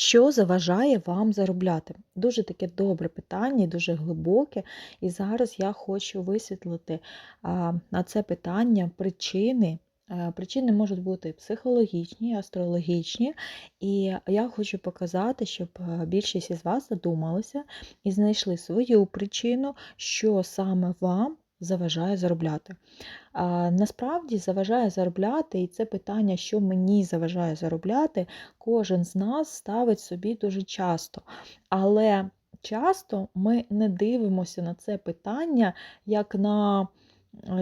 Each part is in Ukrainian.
Що заважає вам заробляти? Дуже таке добре питання дуже глибоке. І зараз я хочу висвітлити на це питання причини. Причини можуть бути психологічні, астрологічні, і я хочу показати, щоб більшість із вас задумалися і знайшли свою причину, що саме вам заважає заробляти. А, Насправді заважає заробляти, і це питання, що мені заважає заробляти, кожен з нас ставить собі дуже часто. Але часто ми не дивимося на це питання як на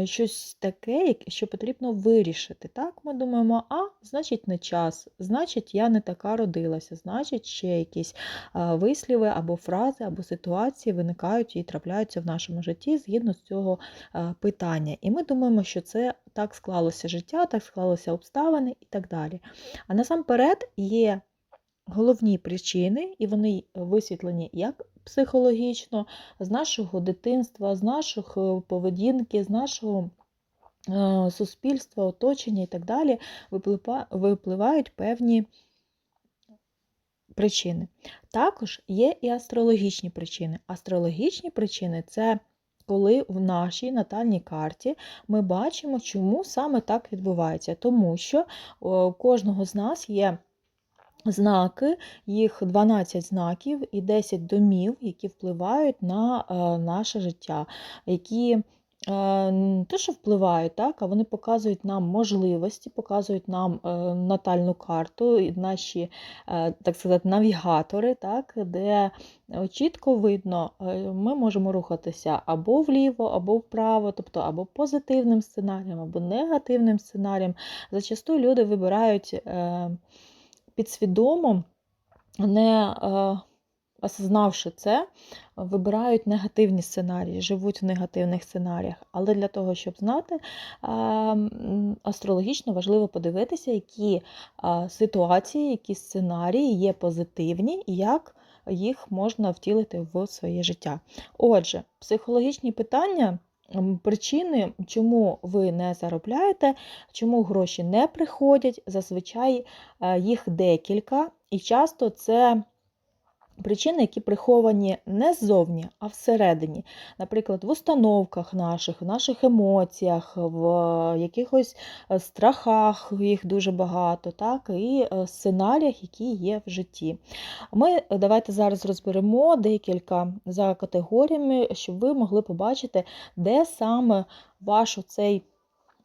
щось таке, що потрібно вирішити. Так, ми думаємо, а, значить, не час, значить, я не така родилася, значить, ще якісь висліви або фрази, або ситуації виникають і трапляються в нашому житті згідно з цього питання. І ми думаємо, що це так склалося життя, так склалося обставини і так далі. А насамперед є головні причини, і вони висвітлені як психологічно, з нашого дитинства, з наших е, поведінки, з нашого е, суспільства, оточення і так далі, випливають певні причини. Також є і астрологічні причини. Астрологічні причини це коли в нашій натальній карті ми бачимо, чому саме так відбувається. Тому що у кожного з нас є знаки, їх 12 знаків і 10 домів, які впливають на е, наше життя, які е, те, що впливають, так, а вони показують нам можливості, показують нам е, натальну карту, наші, так сказати, навігатори, так, де чітко видно, ми можемо рухатися або вліво, або вправо, тобто або позитивним сценарієм, або негативним сценарієм. Зачасту люди вибирають. Підсвідомо, не е, осознавши це, вибирають негативні сценарії, живуть в негативних сценаріях. Але для того, щоб знати, е, астрологічно важливо подивитися, які е, ситуації, які сценарії є позитивні і як їх можна втілити в своє життя. Отже, психологічні питання. Причини, чому ви не заробляєте, чому гроші не приходять, зазвичай е, їх декілька, і часто це причини, які приховані не ззовні, а всередині. Наприклад, в установках наших, в наших емоціях, в якихось е, страхах, їх дуже багато, так, і е, сценаріях, які є в житті. Ми е, давайте зараз розберемо декілька за категоріями, щоб ви могли побачити, де саме ваш цей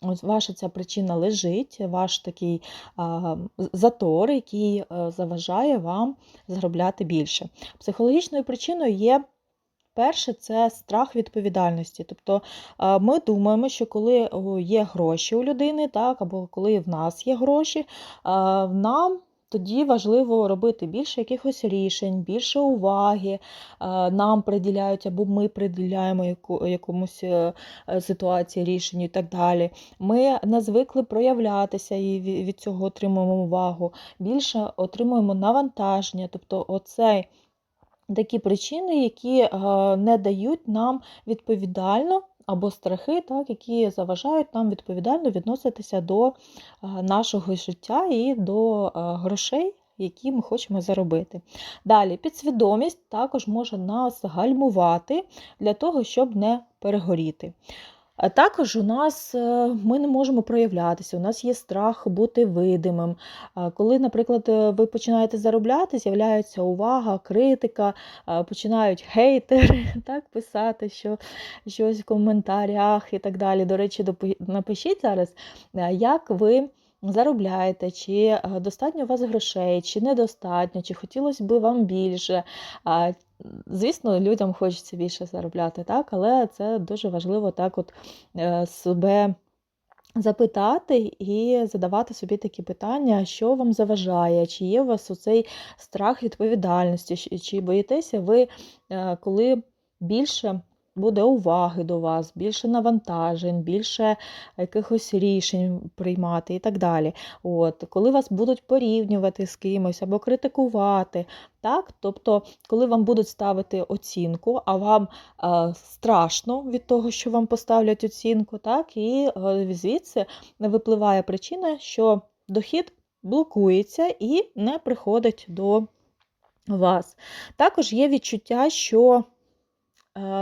Ось ваша ця причина лежить, ваш такий а, затор, який е, заважає вам заробляти більше. Психологічною причиною є. Перше, це страх відповідальності. Тобто ми думаємо, що коли є гроші у людини, так, або коли в нас є гроші, нам тоді важливо робити більше якихось рішень, більше уваги нам приділяють, або ми приділяємо якомусь е, е, ситуації, рішенню і так далі. Ми не звикли проявлятися і від цього отримуємо увагу. Більше отримуємо навантаження. Тобто, оцей такі причини, які е, не дають нам відповідально. Або страхи, так, які заважають нам відповідально відноситися до е, нашого життя і до е, грошей, які ми хочемо заробити. Далі, підсвідомість також може нас гальмувати для того, щоб не перегоріти. А також у нас е, ми не можемо проявлятися, у нас є страх бути видимим. Коли, наприклад, е, ви починаєте заробляти, з'являється увага, критика, починають хейтери так, писати що, щось в коментарях і так далі. До речі, напишіть зараз, е, як ви. Заробляєте, чи е, достатньо у вас грошей, чи недостатньо, чи хотілося б вам більше. Звісно, людям хочеться більше заробляти, так, але це дуже важливо так от е, себе запитати і задавати собі такі питання, що вам заважає, чи є у вас оцей страх відповідальності, чи боїтеся ви, е, коли більше буде уваги до вас, більше навантажень, більше якихось рішень приймати і так далі. От, коли вас будуть порівнювати з кимось або критикувати, так? Тобто, коли вам будуть ставити оцінку, а вам е, страшно від того, що вам поставлять оцінку, так? і е, звідси випливає причина, що дохід блокується і не приходить до вас. Також є відчуття, що Е,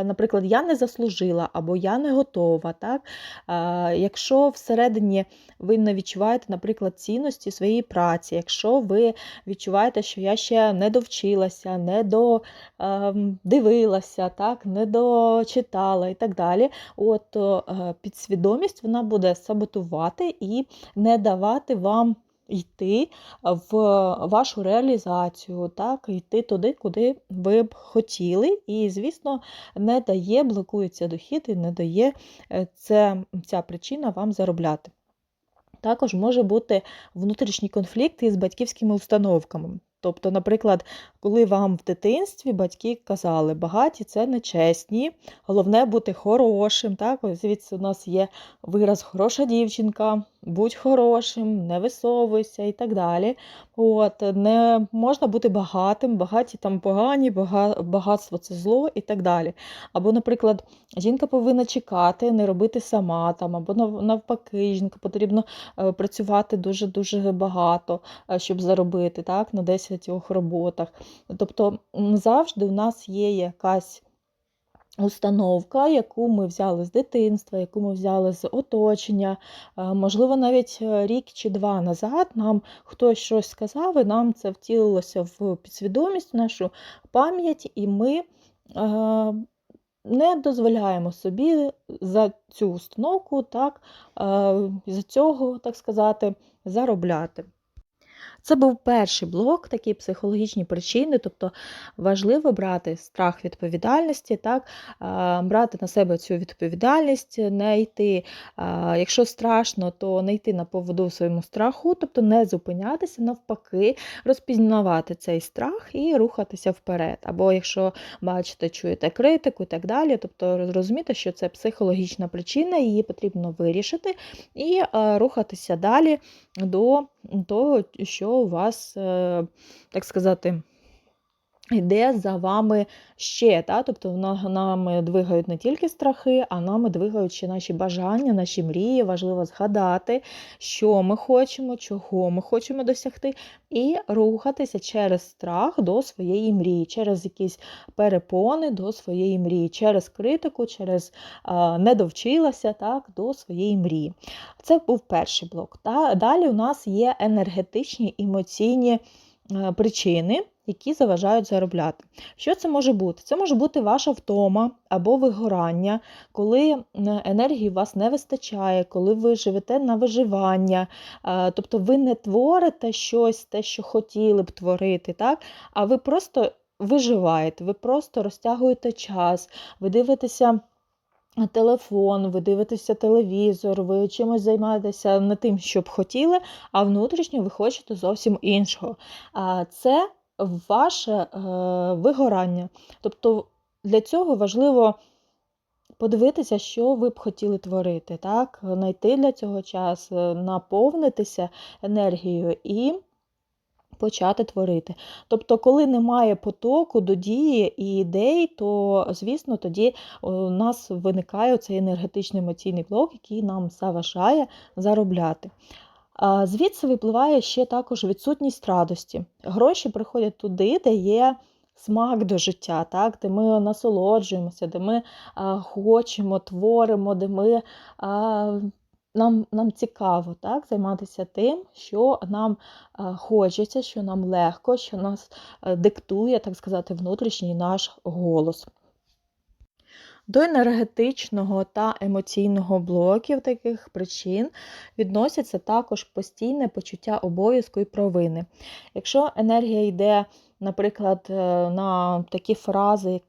наприклад, я не заслужила або я не готова. Так? Е, якщо всередині ви не відчуваєте, наприклад, цінності своєї праці, якщо ви відчуваєте, що я ще не довчилася, не додивилася, ем, так? не дочитала і так далі, от е, підсвідомість вона буде саботувати і не давати вам йти в вашу реалізацію, так, йти туди, куди ви б хотіли. І, звісно, не дає, блокується дохід і не дає е, це, ця причина вам заробляти. Також може бути внутрішній конфлікт із батьківськими установками. Тобто, наприклад, коли вам в дитинстві батьки казали, багаті це нечесні, головне бути хорошим. Так? Звідси у нас є вираз хороша дівчинка, будь хорошим, не висовуйся і так далі. От, Не можна бути багатим, багаті там погані, багатство це зло і так далі. Або, наприклад, жінка повинна чекати, не робити сама, там, або навпаки, жінка потрібно е, працювати дуже-дуже багато, е, щоб заробити так, на 10 роботах. Тобто завжди у нас є якась установка, яку ми взяли з дитинства, яку ми взяли з оточення. Е, можливо, навіть е, рік чи два назад нам хтось щось сказав, і нам це втілилося в підсвідомість, в нашу пам'ять, і ми е, не дозволяємо собі за цю установку, так, за цього, так сказати, заробляти. Це був перший блок, такі психологічні причини, тобто важливо брати страх відповідальності, так, брати на себе цю відповідальність, не йти, якщо страшно, то не йти на поводу своєму страху, тобто не зупинятися, навпаки, розпізнавати цей страх і рухатися вперед. Або якщо бачите, чуєте критику і так далі, тобто розуміти, що це психологічна причина, її потрібно вирішити і рухатися далі до того, що у вас, е, так сказати, Йде за вами ще, та? тобто нами двигають не тільки страхи, а нами двигають ще наші бажання, наші мрії. Важливо згадати, що ми хочемо, чого ми хочемо досягти, і рухатися через страх до своєї мрії, через якісь перепони до своєї мрії, через критику, через а, не довчилася так, до своєї мрії. Це був перший блок. Та? Далі у нас є енергетичні емоційні е, причини які заважають заробляти. Що це може бути? Це може бути ваша втома або вигорання, коли енергії у вас не вистачає, коли ви живете на виживання, тобто ви не творите щось, те, що хотіли б творити, так? а ви просто виживаєте, ви просто розтягуєте час, ви дивитеся. Телефон, ви дивитеся телевізор, ви чимось займаєтеся не тим, що б хотіли, а внутрішньо ви хочете зовсім іншого. Це ваше е, вигорання. Тобто для цього важливо подивитися, що ви б хотіли творити, так? знайти для цього час, е, наповнитися енергією і почати творити. Тобто, коли немає потоку до дії і ідей, то, звісно, тоді у нас виникає цей енергетичний емоційний блок, який нам заважає заробляти. Звідси випливає ще також відсутність радості. Гроші приходять туди, де є смак до життя, так? де ми насолоджуємося, де ми хочемо, творимо, де ми. Нам нам цікаво так, займатися тим, що нам хочеться, що нам легко, що нас диктує, так сказати, внутрішній наш голос. До енергетичного та емоційного блоків таких причин відносяться також постійне почуття обов'язку і провини. Якщо енергія йде, наприклад, е, на такі фрази, як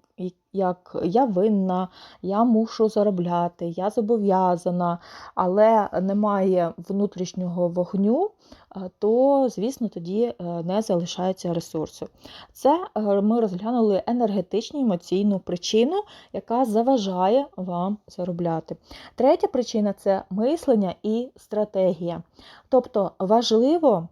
я винна, я мушу заробляти, я зобов'язана, але немає внутрішнього вогню, е, то, звісно, тоді е, не залишається ресурсу. Це е, ми розглянули енергетичну емоційну причину, яка заважає вам заробляти. Третя причина це мислення і стратегія. Тобто важливо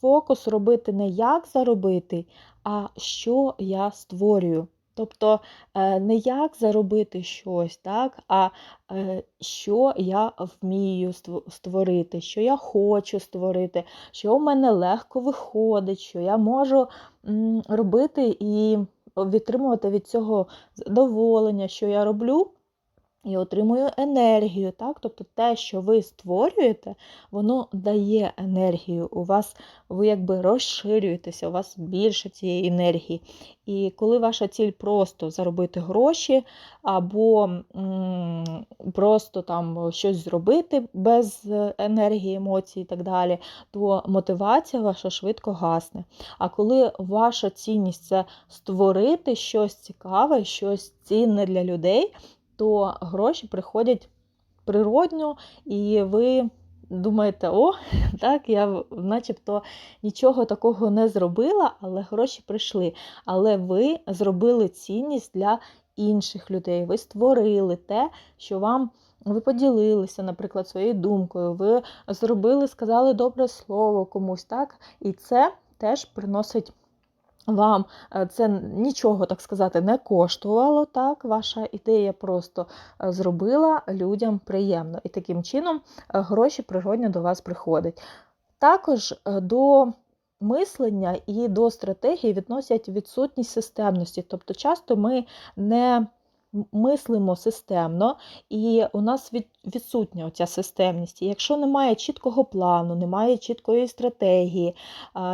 фокус робити не як заробити, а що я створюю Тобто е, не як заробити щось, так, а е, що я вмію створити, що я хочу створити, що в мене легко виходить, що я можу робити і відтримувати від цього задоволення, що я роблю. І отримую енергію, так? Тобто те, що ви створюєте, воно дає енергію. У вас ви якби розширюєтеся, у вас більше цієї енергії. І коли ваша ціль просто заробити гроші, або просто там щось зробити без енергії, емоцій і так далі, то мотивація ваша швидко гасне. А коли ваша цінність це створити щось цікаве, щось цінне для людей то гроші приходять природньо, і ви думаєте, о, так, я начебто нічого такого не зробила, але гроші прийшли. Але ви зробили цінність для інших людей. Ви створили те, що вам. Ви поділилися, наприклад, своєю думкою, ви зробили, сказали добре слово комусь, так? І це теж приносить вам е, це нічого, так сказати, не коштувало, так, ваша ідея просто е, зробила людям приємно. І таким чином е, гроші природньо до вас приходять. Також до мислення і до стратегії відносять відсутність системності. Тобто, часто ми не мислимо системно, і у нас відсутня ця системність. І якщо немає чіткого плану, немає чіткої стратегії,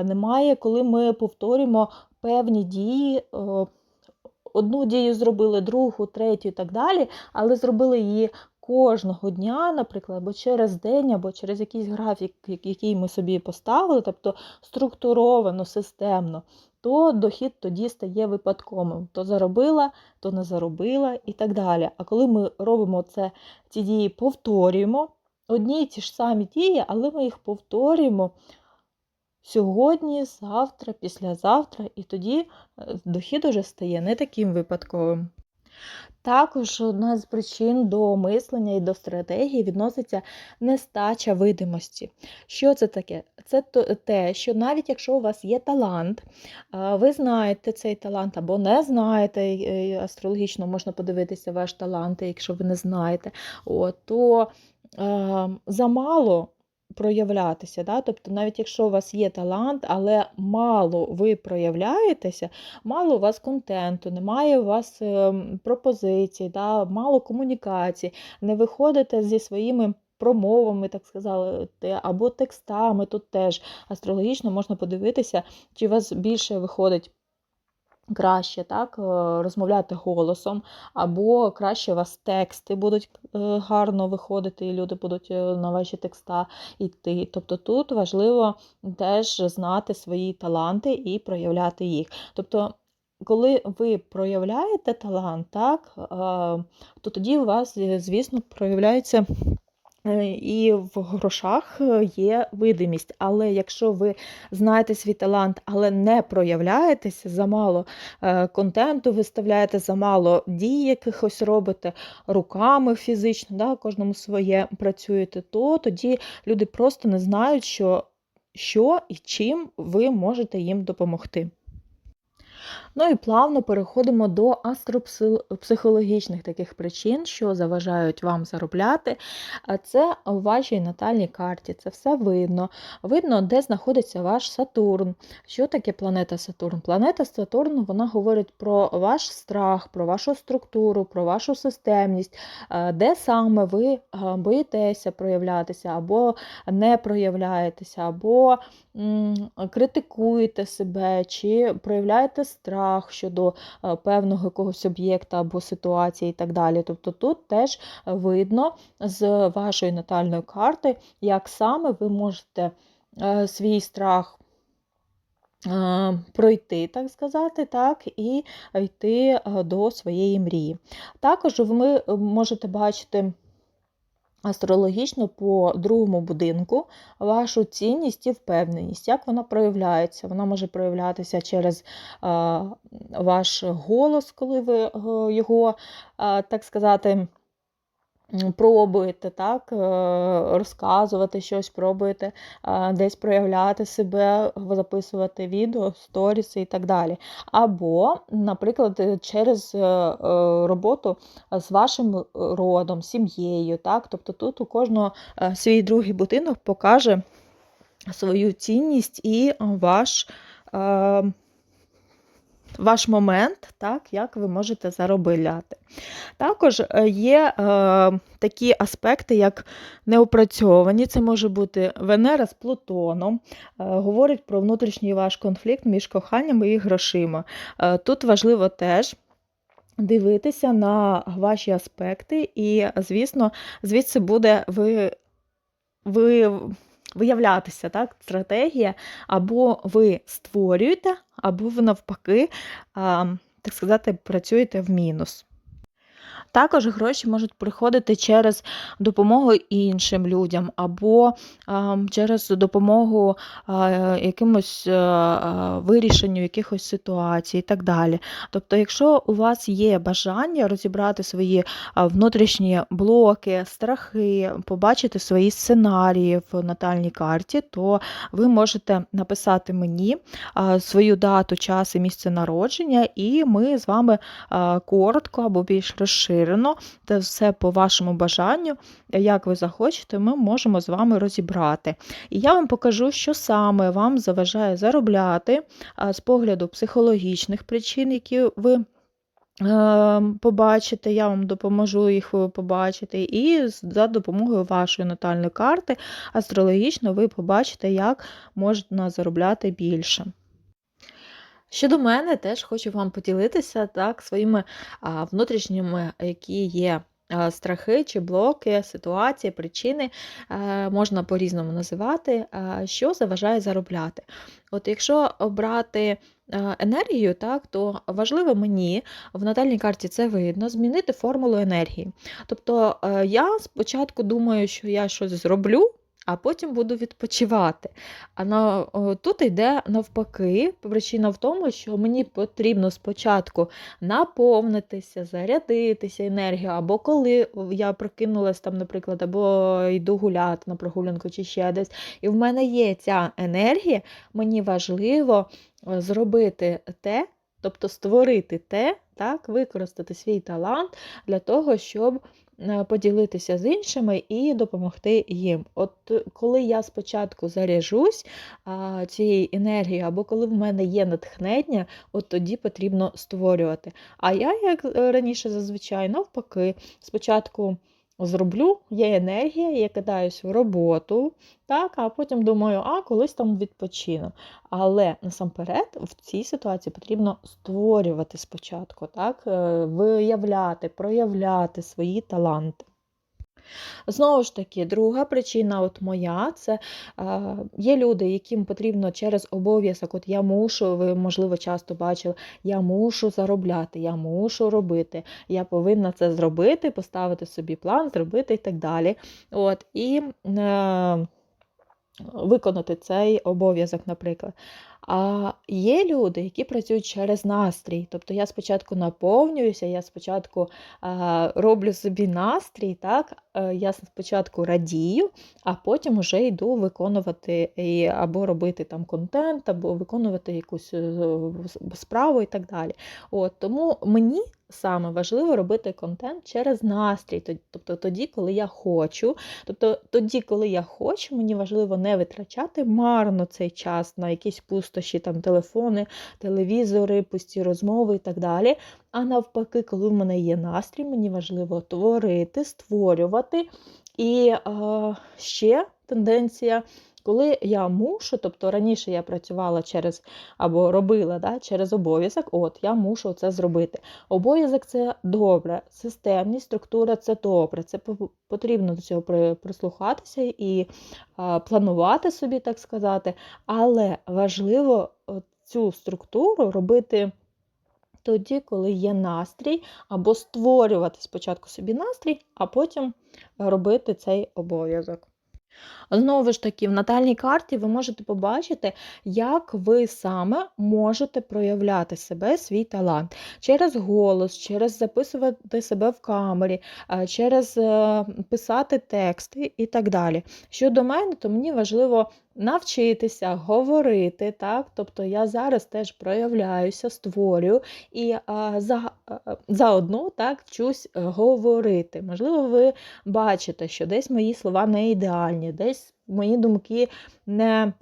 немає, коли ми повторюємо певні дії. Одну дію зробили, другу, третю і так далі, але зробили її кожного дня, наприклад, або через день, або через якийсь графік, який ми собі поставили, тобто структуровано, системно, то дохід тоді стає випадковим. То заробила, то не заробила і так далі. А коли ми робимо це, ці дії, повторюємо, одні і ті ж самі дії, але ми їх повторюємо сьогодні, завтра, післязавтра, і тоді е, дохід уже стає не таким випадковим. Також одна з причин до мислення і до стратегії відноситься нестача видимості. Що це таке? Це те, що навіть якщо у вас є талант, ви знаєте цей талант або не знаєте, астрологічно можна подивитися ваш талант, якщо ви не знаєте, то замало проявлятися. Да? Тобто, навіть якщо у вас є талант, але мало ви проявляєтеся, мало у вас контенту, немає у вас ем, пропозицій, да? мало комунікацій, не виходите зі своїми. Промовами, так сказали, або текстами, тут теж астрологічно можна подивитися, чи у вас більше виходить краще так, е, розмовляти голосом, або краще у вас тексти будуть е, гарно виходити, і люди будуть е, на ваші текста йти. Тобто тут важливо теж знати свої таланти і проявляти їх. Тобто, коли ви проявляєте талант, так, то тоді у вас, звісно, проявляється і в грошах е, є видимість. Але якщо ви знаєте свій талант, але не проявляєтеся, замало е, контенту виставляєте, замало дій якихось робите руками фізично, да, кожному своє працюєте, то тоді люди просто не знають, що, що і чим ви можете їм допомогти. Ну і плавно переходимо до астропсихологічних таких причин, що заважають вам заробляти. Це у вашій натальній карті, це все видно. Видно, де знаходиться ваш Сатурн. Що таке планета Сатурн? Планета Сатурн вона говорить про ваш страх, про вашу структуру, про вашу системність, де саме ви боїтеся проявлятися, або не проявляєтеся, або критикуєте себе, чи проявляєте страх щодо е, певного якогось об'єкта або ситуації і так далі. Тобто тут теж видно з вашої натальної карти, як саме ви можете е, свій страх. Е, пройти, так сказати, так, і йти до своєї мрії. Також ви можете бачити астрологічно по другому будинку вашу цінність і впевненість, як вона проявляється. Вона може проявлятися через ваш голос, коли ви його, так сказати, пробуєте так, е, розказувати щось, пробуєте е, десь проявляти себе, записувати відео, сторіси і так далі. Або, наприклад, е, через роботу з вашим родом, сім'єю. Так? Тобто тут у кожного свій другий будинок покаже свою цінність і ваш. Ваш момент, так, як ви можете заробляти. Також е, є е, такі аспекти, як неопрацьовані. Це може бути Венера з Плутоном, е, говорить про внутрішній ваш конфлікт між коханням і грошима. Е, тут важливо теж. Дивитися на ваші аспекти, і, звісно, звідси буде ви, ви, виявлятися так, стратегія, або ви створюєте, або ви навпаки, так сказати, працюєте в мінус. Також гроші можуть приходити через допомогу іншим людям, або через допомогу якимось а, а, вирішенню якихось ситуацій і так далі. Тобто, якщо у вас є бажання розібрати свої внутрішні блоки, страхи, побачити свої сценарії в натальній карті, то ви можете написати мені свою дату, час і місце народження, і ми з вами коротко або більш розширено, та все по вашому бажанню, як ви захочете, ми можемо з вами розібрати. І я вам покажу, що саме вам заважає заробляти з погляду психологічних причин, які ви. е, Побачите, я вам допоможу їх е, побачити, і за допомогою вашої натальної карти астрологічно ви побачите, як можна заробляти більше. Щодо мене, теж хочу вам поділитися так, своїми а, внутрішніми, які є страхи чи блоки, ситуації, причини, е, можна по-різному називати, що заважає заробляти. От якщо обрати е, енергію, так, то важливо мені в натальній карті це видно, змінити формулу енергії. Тобто е, я спочатку думаю, що я щось зроблю. А потім буду відпочивати. А на, тут йде навпаки. Причина в тому, що мені потрібно спочатку наповнитися, зарядитися енергією, або коли я прокинулась там, наприклад, або йду гуляти на прогулянку чи ще десь. І в мене є ця енергія, мені важливо е, зробити те, тобто створити те, так, використати свій талант для того, щоб поділитися з іншими і допомогти їм. От е, коли я спочатку заряжусь цією енергією, або коли в мене є натхнення, от тоді потрібно створювати. А я, як е, раніше зазвичай, навпаки, спочатку. Зроблю, є енергія, я кидаюсь в роботу, так, а потім думаю, а колись там відпочину. Але насамперед в цій ситуації потрібно створювати спочатку, так, е, виявляти, проявляти свої таланти. Знову ж таки, друга причина, от моя, це е, є люди, яким потрібно через обов'язок, от я мушу, ви, можливо, часто бачили, я мушу заробляти, я мушу робити, я повинна це зробити, поставити собі план, зробити і так далі. От, І е, виконати цей обов'язок, наприклад. А є люди, які працюють через настрій. Тобто я спочатку наповнююся, я спочатку а, роблю собі настрій, так? Е, я спочатку радію, а потім вже йду виконувати і, або робити там контент, або виконувати якусь е, справу і так далі. От, Тому мені саме важливо робити контент через настрій, тобто тоді, коли я хочу. Тобто тоді, коли я хочу, мені важливо не витрачати марно цей час на якісь пустощі, там телефони, телевізори, пусті розмови і так далі. А навпаки, коли в мене є настрій, мені важливо творити, створювати. І е, ще тенденція. Коли я мушу, тобто раніше я працювала через або робила да, через обов'язок, от я мушу це зробити. Обов'язок це добре, системність, структура це добре. Це потрібно до цього прислухатися і а, планувати собі, так сказати. Але важливо цю структуру робити тоді, коли є настрій, або створювати спочатку собі настрій, а потім робити цей обов'язок. Знову ж таки, в натальній карті ви можете побачити, як ви саме можете проявляти себе, свій талант через голос, через записувати себе в камері, через е, писати тексти і так далі. Щодо мене, то мені важливо навчитися говорити, так? Тобто я зараз теж проявляюся, створюю і а, за, а, заодно так вчусь е, говорити. Можливо, ви бачите, що десь мої слова не ідеальні, десь мої думки не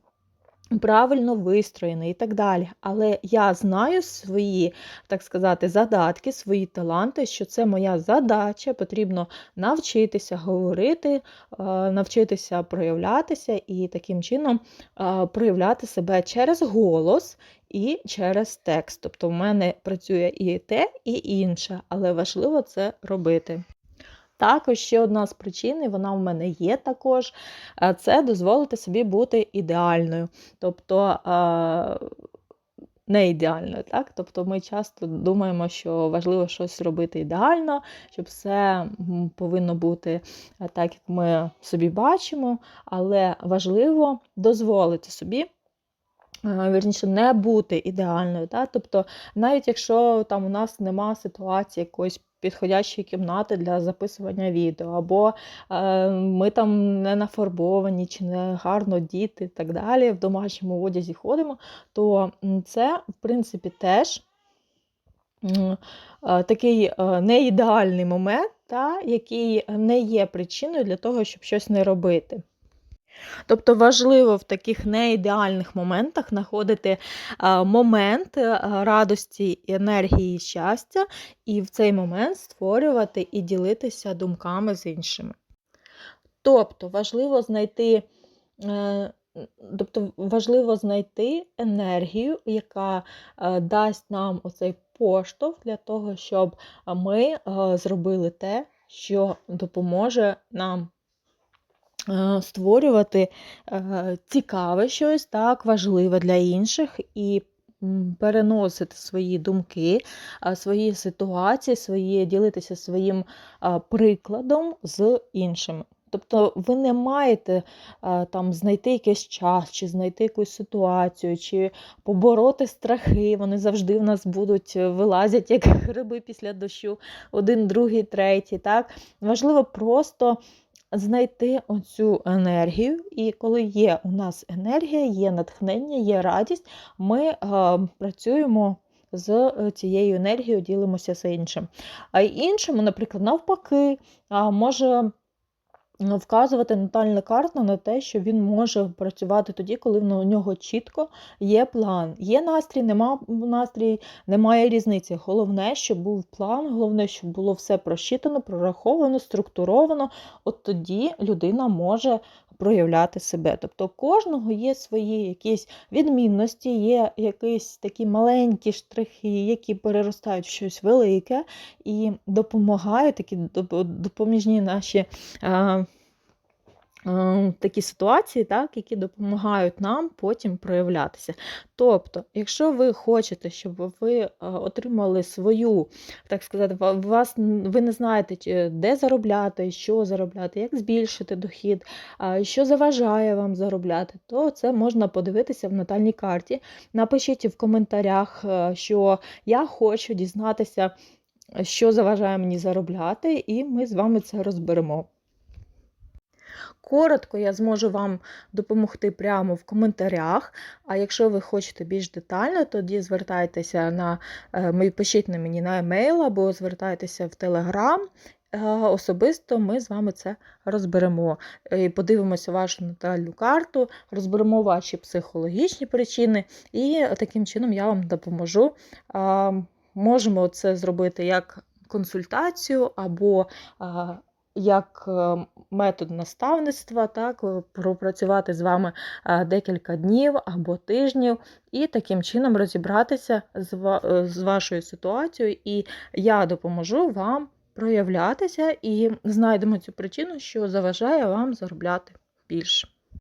правильно вистроєні і так далі. Але я знаю свої, так сказати, задатки, свої таланти, що це моя задача, потрібно навчитися говорити, е, навчитися проявлятися і таким чином е, проявляти себе через голос. І через текст. Тобто в мене працює і те, і інше, але важливо це робити. Також ще одна з причин, і вона в мене є також, е, це дозволити собі бути ідеальною. Тобто е, не ідеальною. Так? Тобто ми часто думаємо, що важливо щось робити ідеально, щоб все повинно бути е, так, як ми собі бачимо, але важливо дозволити собі. Вірніше, не бути ідеальною. Так? Тобто, навіть якщо там у нас нема ситуації якоїсь підходящої кімнати для записування відео, або е, ми там не нафарбовані, чи не гарно діти і так далі, в домашньому одязі ходимо, то це, в принципі, теж е, такий е, неідеальний момент, та, який не є причиною для того, щоб щось не робити. Тобто важливо в таких неідеальних моментах знаходити момент е, радості, енергії, щастя, і в цей момент створювати і ділитися думками з іншими. Тобто важливо знайти. Е, тобто важливо знайти енергію, яка е, дасть нам оцей поштовх для того, щоб ми зробили те, що допоможе нам Е, створювати е, цікаве щось, так, важливе для інших і переносити свої думки, свої ситуації, свої, ділитися своїм прикладом з іншими. Тобто ви не маєте там знайти якийсь час, чи знайти якусь ситуацію, чи побороти страхи. Вони завжди в нас будуть е, вилазять, як гриби після дощу, один, другий, третій. Так? Важливо просто знайти оцю енергію, і коли є у нас енергія, є натхнення, є радість, ми е, працюємо з е, цією енергією, ділимося з іншим. А іншому, наприклад, навпаки, може вказувати натальну карту на те, що він може працювати тоді, коли у нього чітко є план. Є настрій, нема настрій, немає різниці. Головне, щоб був план, головне, щоб було все просчитано, прораховано, структуровано. От тоді людина може. Проявляти себе. Тобто у кожного є свої якісь відмінності, є якісь такі маленькі штрихи, які переростають в щось велике і допомагають такі допоміжні наші Такі ситуації, так, які допомагають нам потім проявлятися. Тобто, якщо ви хочете, щоб ви отримали свою, так сказати, вас, ви не знаєте, де заробляти, що заробляти, як збільшити дохід, що заважає вам заробляти, то це можна подивитися в натальній карті. Напишіть в коментарях, що я хочу дізнатися, що заважає мені заробляти, і ми з вами це розберемо. Коротко я зможу вам допомогти прямо в коментарях. А якщо ви хочете більш детально, тоді звертайтеся на е, пишіть на мені на емейл або звертайтеся в Телеграм. Е, особисто ми з вами це розберемо. Е, подивимося вашу натальну карту, розберемо ваші психологічні причини, і таким чином я вам допоможу. Можемо це зробити як консультацію або як е, метод наставництва, так, е, пропрацювати з вами е, декілька днів або тижнів, і таким чином розібратися з вашою ситуацією, і я допоможу вам проявлятися і знайдемо цю причину, що заважає вам заробляти більше.